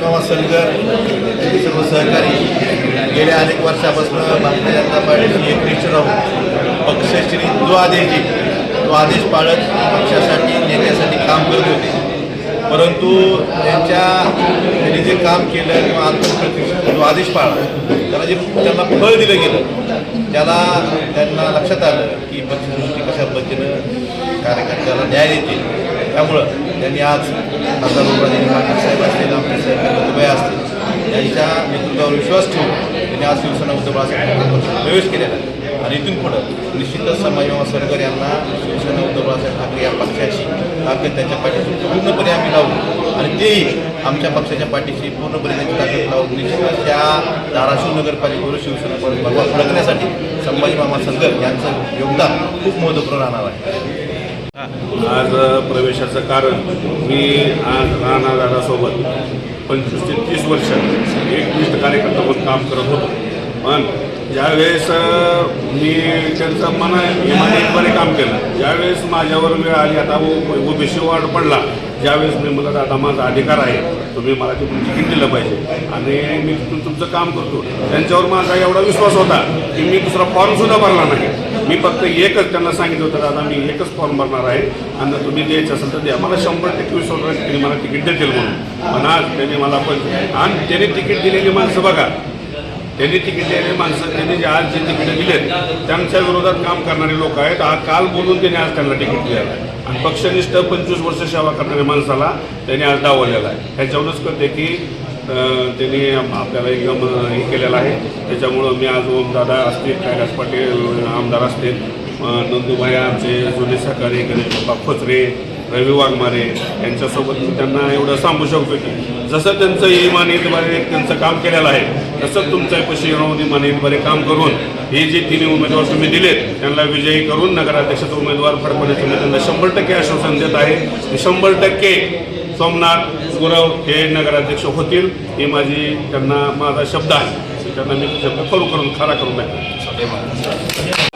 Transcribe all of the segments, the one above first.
मामा सलगर यांचे सर्व सहकारी गेल्या अनेक वर्षापासून भारतीय जनता पार्टीची एकनिष्ठ राहून पक्षश्री जो आदेश देईल तो आदेश पाळत पक्षासाठी नेत्यासाठी काम करत होते. परंतु त्यांच्या त्यांनी जे काम केलं किंवा आत्मप्रतिष्ठित जो आदेश पाळला त्याला जे त्यांना फळ दिलं गेलं त्याला त्यांना लक्षात आलं की पक्षदृष्टी कशा पद्धतीनं कार्यकर्त्याला न्याय देते त्यामुळं त्यांनी आज खासदार उमेदवार पाटील साहेब असतील आमचे साहेब दुबई असतील त्यांच्या नेतृत्वावर विश्वास ठेवून त्यांनी आज शिवसेना उद्धव बाळासाहेब प्रवेश केलेला आहे. आणि इथून पुढं निश्चितच समाजमामा सरकार यांना शिवसेना उद्धव बाळासाहेब ठाकरे या पक्षाची ताकद त्यांच्या पाठीशी पूर्णपणे आम्ही लावू. आणि तेही आमच्या पक्षाच्या पाठीशी पूर्णपणे त्यांची ताकद लावून निश्चितच त्या धाराशिव नगरपालिकेवर शिवसेना फडकण्यासाठी संभाजी मामा सरकर यांचं योगदान खूप महत्त्वपूर्ण राहणार आहे. आज प्रवेशाचं कारण मी आज राणा दादासोबत पंचवीस ते तीस वर्ष एकनिष्ठ कार्यकर्ता म्हणून काम करत होतो. पण ज्यावेळेस मी त्यांचं मना इमानीतपणे काम केलं. ज्यावेळेस माझ्यावर वेळ आली आता ओबीसी वार्ड पडला ज्यावेळेस मी मला दादा माझा अधिकार आहे. तुम्ही मला तिथून तिकीट दिलं पाहिजे? आणि मी तिथून तुमचं काम करतो. त्यांच्यावर माझा एवढा विश्वास होता की मी दुसरा फॉर्मसुद्धा भरला नाही. मी फक्त एकच त्यांना सांगितलं होतं दादा मी एकच फॉर्म भरणार आहे आणि तुम्ही द्यायचं असेल तर द्या. मला शंभर टक्के विश्वास त्यांनी मला तिकीट देतील म्हणून. पण आज त्यांनी मला पण आणि त्यांनी तिकीट दिलेली माणसं बघा. त्यांनी तिकीट दिलेली माणसं त्यांनी जे आज जे तिकीट दिलेत त्यांच्या विरोधात काम करणारे लोक आहेत. आज काल बोलून त्यांनी आज त्यांना तिकीट दिलेलं आहे. आणि पक्षनिष्ठ पंचवीस वर्ष सेवा करणाऱ्या माणसाला त्यांनी आज डावललेला आहे. ह्याच्यावरूनच कळते की त्यांनी आपल्याला एकदम हे केलेलं आहे. त्याच्यामुळं मी आज ओमदादा असतील कैलास पाटील आमदार असतील नंदूभाई आमचे जुने सहकारी गणेश बाप्पा खोचरे रवी वाघमारे यांच्यासोबत मी त्यांना एवढं सांगू शकतो की जसं त्यांचं इमानीतद्वारे त्यांचं काम केलेलं आहे तसंच तुमच्या पशी इमान इतबारे काम करून हे जे तिन्ही उमेदवार तुम्ही दिलेत त्यांना विजयी करून नगराध्यक्षाचा उमेदवार फडकवण्याचं मी त्यांना शंभर टक्के आश्वासन देत आहे. शंभर टक्के सोमनाथ गुरव हे नगराध्यक्ष होतील. ही माझी त्यांना माझा शब्द आहे. त्यांना मी शब्द करू करून खरा करून दाखवेन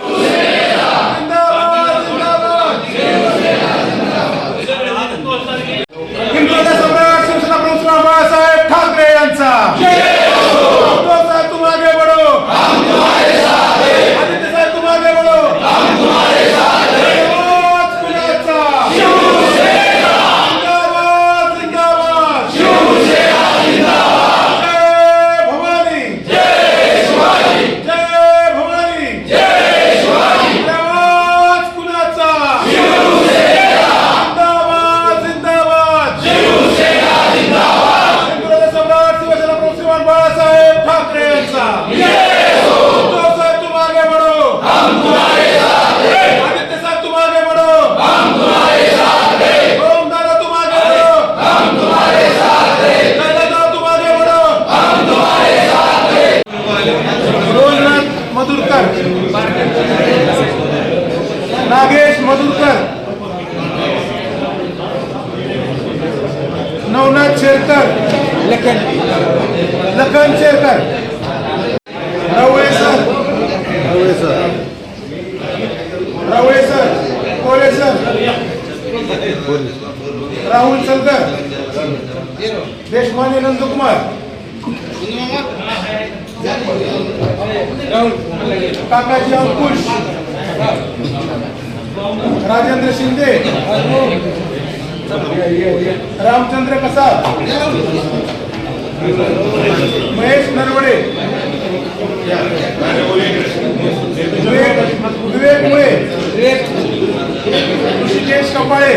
Rojnath Madhurkar. Nagesh Madhurkar. Navnath Sherkar. Lakhan Lakhan Sherkar. Ravle sir. Ravle sir. Ravle sir. Kole sir Rahul Shankar Deshmane Nandkumar. काकाजी अंकुश राजेंद्र शिंदे. रामचंद्र कसाब महेश नरवडे विवेक विवेक मुळे. ऋषिकेश कपाळे.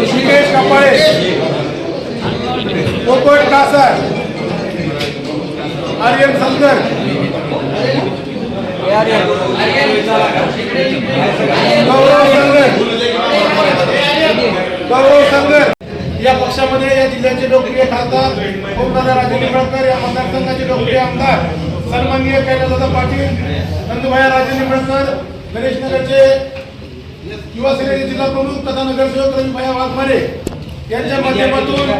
ऋषिकेश कपाळे. पोपट कासार आर्यन समजर गौरव संगर गौरव संगर या पक्षामध्ये या जिल्ह्याचे लोकप्रिय खासदार ओमदादा राजे निंबाळकर या मतदारसंघाचे लोकप्रिय आमदार सन्माननीय कैलासदादा पाटील नंदुभाई राजे निंबाळकर गणेशनगरचे युवा सेनेचे जिल्हा प्रमुख तथा नगरसेवक रविभाई वाघमारे यांच्या माध्यमातून